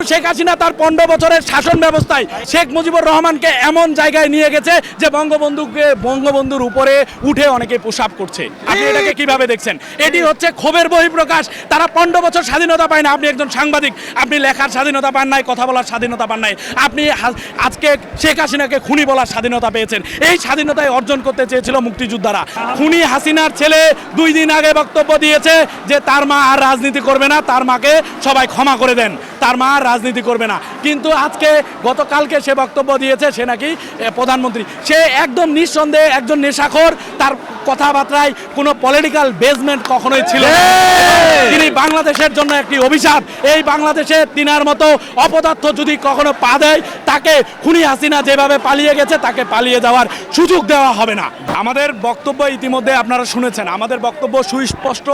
শেখ হাসিনা তার পনেরো বছরের শাসন ব্যবস্থায় শেখ মুজিবুর রহমানকে এমন জায়গায় নিয়ে গেছে যে বঙ্গবন্ধুকে, বঙ্গবন্ধুর উপরে উঠে অনেকে পোশাক করছে। আপনি এটাকে কীভাবে দেখছেন? এটি হচ্ছে ক্ষোভের বহিঃপ্রকাশ। তারা পনেরো বছর স্বাধীনতা পায় না। আপনি একজন সাংবাদিক। আপনি লেখার স্বাধীনতা পান নাই, কথা বলার স্বাধীনতা পান নাই। আপনি আজকে শেখ হাসিনাকে খুনি বলার স্বাধীনতা পেয়েছেন। এই স্বাধীনতায় অর্জন করতে চেয়েছিল মুক্তিযোদ্ধারা। খুনি হাসিনার ছেলে দুই দিন আগে বক্তব্য দিয়েছে যে তার মা আর রাজনীতি করবে না, তার মাকে সবাই ক্ষমা করে দেন। তার মা আর রাজনীতি করবে না। কিন্তু আজকে গতকালকে সে বক্তব্য দিয়েছে সে নাকি প্রধানমন্ত্রী। সে একদম নিঃসন্দেহে একজন নেশাখোর তার কথাবার্তায় কোনো পলিটিক্যাল বেসমেন্ট কখনোই ছিল তিনি বাংলাদেশের জন্য একটি অভিশাপ। এই বাংলাদেশে তিনার মতো অপদার্থ যদি কখনো পা দেয় তাকে খুনি হাসিনা যেভাবে পালিয়ে গেছে তাকে পালিয়ে যাওয়ার সুযোগ দেওয়া হবে না। আমাদের বক্তব্য ইতিমধ্যে আপনারা শুনেছেন। আমাদের বক্তব্য সুস্পষ্ট।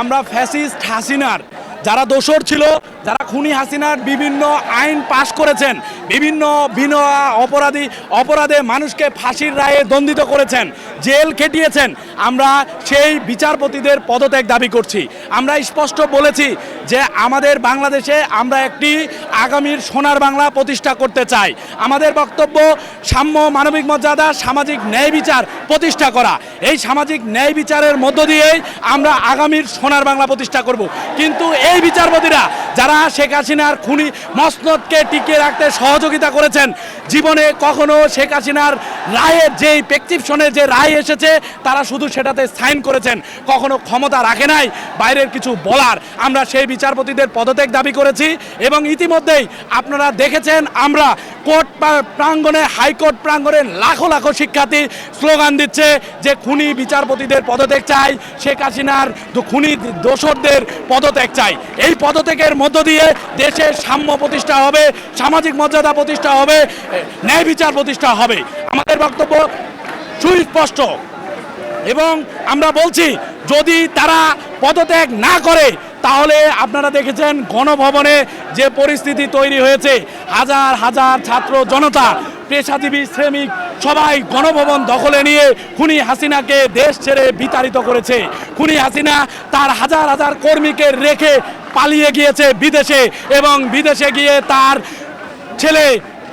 আমরা ফ্যাসিস্ট হাসিনার যারা দোষর ছিল, যারা খুনি হাসিনার বিভিন্ন আইন পাশ করেছেন, বিভিন্ন বিনয়া অপরাধী অপরাধে মানুষকে ফাঁসির রায়ে দণ্ডিত করেছেন, জেল খেটিয়েছেন, আমরা সেই বিচারপতিদের পদত্যাগ দাবি করছি। আমরা স্পষ্ট বলেছি যে আমাদের বাংলাদেশে আমরা একটি আগামীর সোনার বাংলা প্রতিষ্ঠা করতে চাই। আমাদের বক্তব্য, সাম্য মানবিক মর্যাদা, সামাজিক ন্যায় বিচার প্রতিষ্ঠা করা। এই সামাজিক ন্যায় বিচারের মধ্য দিয়েই আমরা আগামীর সোনার বাংলা প্রতিষ্ঠা করব। কিন্তু এই বিচারপতিরা, যারা শেখ হাসিনার খুনি মসনদকে টিকিয়ে রাখতে সহযোগিতা করেছেন, জীবনে কখনো শেখ হাসিনার রায়ের যেই প্রেসক্রিপশনের যে রায় এসেছে, তারা শুধু সেটাতে সাইন করেছেন। কখনো ক্ষমতা রাখে নাই, বাইরের কিছু বলার। আমরা সেই বিচারপতিদের পদত্যাগ দাবি করেছি এবং ইতিমধ্যেই আপনারা দেখেছেন আমরা কোর্ট প্রাঙ্গণে, হাইকোর্ট প্রাঙ্গণে লাখো লাখো শিক্ষার্থী স্লোগান দিচ্ছে যে খুনি বিচারপতিদের পদত্যাগ চাই, শেখ হাসিনার খুনি দোসরদের পদত্যাগ চাই। এই পদত্যাগের মধ্য দিয়ে দেশের সাম্য প্রতিষ্ঠা হবে, সামাজিক মর্যাদা প্রতিষ্ঠা হবে ন্যায় বিচার প্রতিষ্ঠা হবে। আমাদের বক্তব্য সুস্পষ্ট। এবং আমরা বলছি, যদি তারা পদত্যাগ না করে, তাহলে আপনারা দেখেছেন গণভবনে যে পরিস্থিতি তৈরি হয়েছে। হাজার হাজার ছাত্র জনতা, পেশাজীবী, শ্রমিক, সবাই গণভবন দখলে নিয়ে খুনি হাসিনাকে দেশ ছেড়ে বিতাড়িত করেছে। খুনি হাসিনা তার হাজার হাজার কর্মীকে রেখে পালিয়ে গিয়েছে বিদেশে এবং বিদেশে গিয়ে তার ছেলে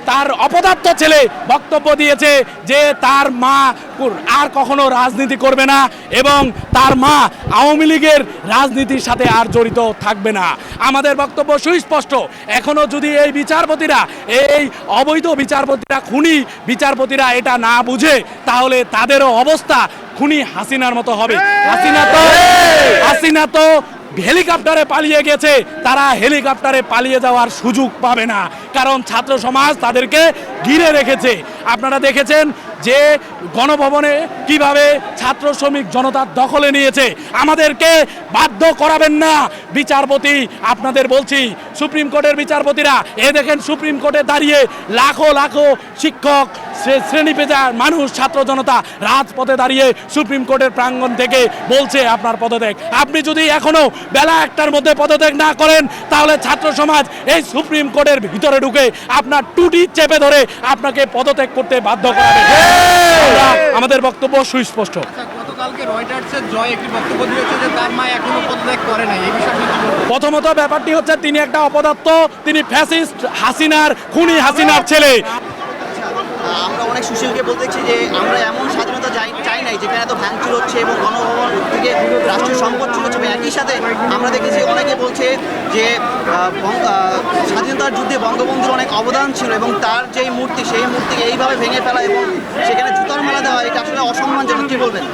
তার অপদার্থ ছেলে বক্তব্য দিয়েছে যে তার মা আর কখনো রাজনীতি করবে না এবং তার মা আওয়ামী লীগের রাজনীতির সাথে আর জড়িত থাকবে না। আমাদের বক্তব্য সুস্পষ্ট। এখনও যদি এই বিচারপতিরা এই অবৈধ বিচারপতিরা খুনি বিচারপতিরা এটা না বুঝে তাহলে তাদেরও অবস্থা খুনি হাসিনার মতো হবে। হাসিনা তো হাসিনা তো হেলিকপ্টারে পালিয়ে গেছে, তারা হেলিকপ্টারে পালিয়ে যাওয়ার সুযোগ পাবে না। কারণ ছাত্র সমাজ তাদেরকে ঘিরে রেখেছে। আপনারা দেখেছেন যে গণভবনে কীভাবে ছাত্র শ্রমিক জনতার দখলে নিয়েছে। আমাদেরকে বাধ্য করাবেন না। বিচারপতি আপনাদের বলছি সুপ্রিম কোর্টের বিচারপতিরা এ দেখেন সুপ্রিম কোর্টে দাঁড়িয়ে লাখো লাখো শিক্ষক শ্রে- শ্রেণি পেজা মানুষ ছাত্র জনতা রাজপথে দাঁড়িয়ে সুপ্রিম কোর্টের প্রাঙ্গণ থেকে বলছে আপনার পদত্যাগ। আপনি যদি এখনও বেলা একটার মধ্যে পদত্যাগ না করেন তাহলে ছাত্র সমাজ এই সুপ্রিম কোর্টের ভিতরে ঢুকে আপনার টুটি চেপে ধরে আপনাকে পদত্যাগ করতে বাধ্য করাবে। আমাদের বক্তব্য সুস্পষ্ট। গতকালকে রয়টার্সের জয় একটি বক্তব্য দিয়েছে যে তার মা এখনও পদত্যাগ করে নাই এই বিষয়ে? প্রথমত ব্যাপারটি হচ্ছে তিনি একটা অপদার্থ তিনি ফ্যাসিস্ট হাসিনার খুনি হাসিনার ছেলে আমরা অনেক সুশীলকে বলতেছি যে আমরা এমন স্বাধীনতা চাই চাই নাই, যেখানে এত ভাঙচুর হচ্ছে এবং গণভবন থেকে রাষ্ট্রীয় সম্পদ চুরি হচ্ছে একই সাথে আমরা দেখেছি অনেকে বলছে যে স্বাধীনতার যুদ্ধে বঙ্গবন্ধুর অনেক অবদান ছিল এবং তার যেই মূর্তি, সেই মূর্তিকে এইভাবে ভেঙে ফেলা এবং সেখানে জুতার মালা দেওয়া, এটা আসলে অসম্মানজনক কি বলবেন?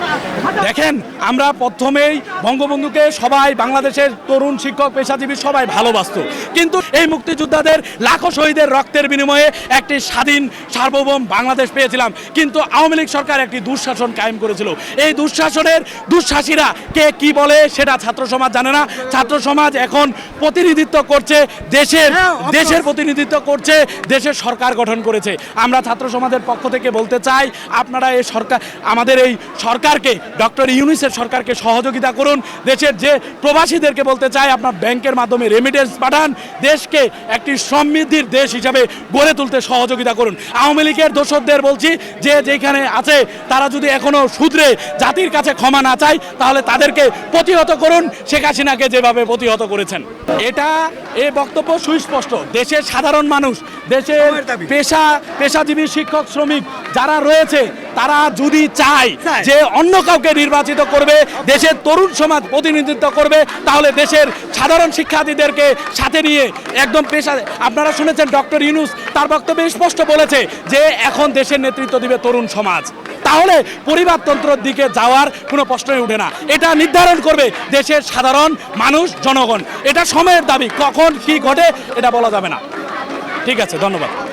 দেখেন, আমরা প্রথমেই বঙ্গবন্ধুকে সবাই, বাংলাদেশের তরুণ শিক্ষক, পেশাজীবী সবাই ভালোবাসতো। কিন্তু এই মুক্তিযোদ্ধাদের লাখো শহীদের রক্তের বিনিময়ে একটি স্বাধীন, সার্বভৌম বাংলাদেশ পেয়েছিলাম। কিন্তু আওয়ামী লীগ সরকার একটি দুঃশাসন কায়েম করেছিল। এই দুঃশাসনের দুঃশাসীরা কে কি বলে সেটা ছাত্র সমাজ জানে না। ছাত্র সমাজ এখন প্রতিনিধিত্ব করছে দেশের দেশের প্রতিনিধিত্ব করছে দেশের সরকার গঠন করেছে। আমরা ছাত্র সমাজের পক্ষ থেকে বলতে চাই আপনারা এই সরকার আমাদের এই সরকারকে ডক্টর ইউনিসের সরকারকে সহযোগিতা করুন। দেশের যে প্রবাসীদেরকে বলতে চাই আপনার ব্যাংকের মাধ্যমে রেমিটেন্স পাঠান। দেশকে একটি সমৃদ্ধির দেশ হিসাবে গড়ে তুলতে সহযোগিতা করুন। আওয়ামী লীগের দোষকদের বলছি যে যেখানে আছে তারা যদি এখনও শুধরে জাতির কাছে ক্ষমা না চায় তাহলে তাদেরকে প্রতিহত করুন। শেখ হাসিনাকে যেভাবে প্রতিহত করেছেন। এটা এ বক্তব্য সুস্পষ্ট। দেশের সাধারণ মানুষ দেশের পেশা পেশাজীবী শিক্ষক শ্রমিক যারা রয়েছে তারা যদি চায়। যে অন্য কাউকে নির্বাচিত করবে দেশের তরুণ সমাজ প্রতিনিধিত্ব করবে তাহলে দেশের সাধারণ শিক্ষার্থীদেরকে সাথে নিয়ে একদম পেশা আপনারা শুনেছেন ডক্টর ইউনুস তার বক্তব্যে স্পষ্ট বলেছে যে এখন দেশের নেতৃত্ব দিবে তরুণ সমাজ। তাহলে পরিবারতন্ত্রের দিকে যাওয়ার কোনো প্রশ্নই উঠে না। এটা নির্ধারণ করবে দেশের সাধারণ মানুষ, জনগণ। এটা সময়ের দাবি, কখন কি ঘটে, এটা বলা যাবে না। ঠিক আছে, ধন্যবাদ।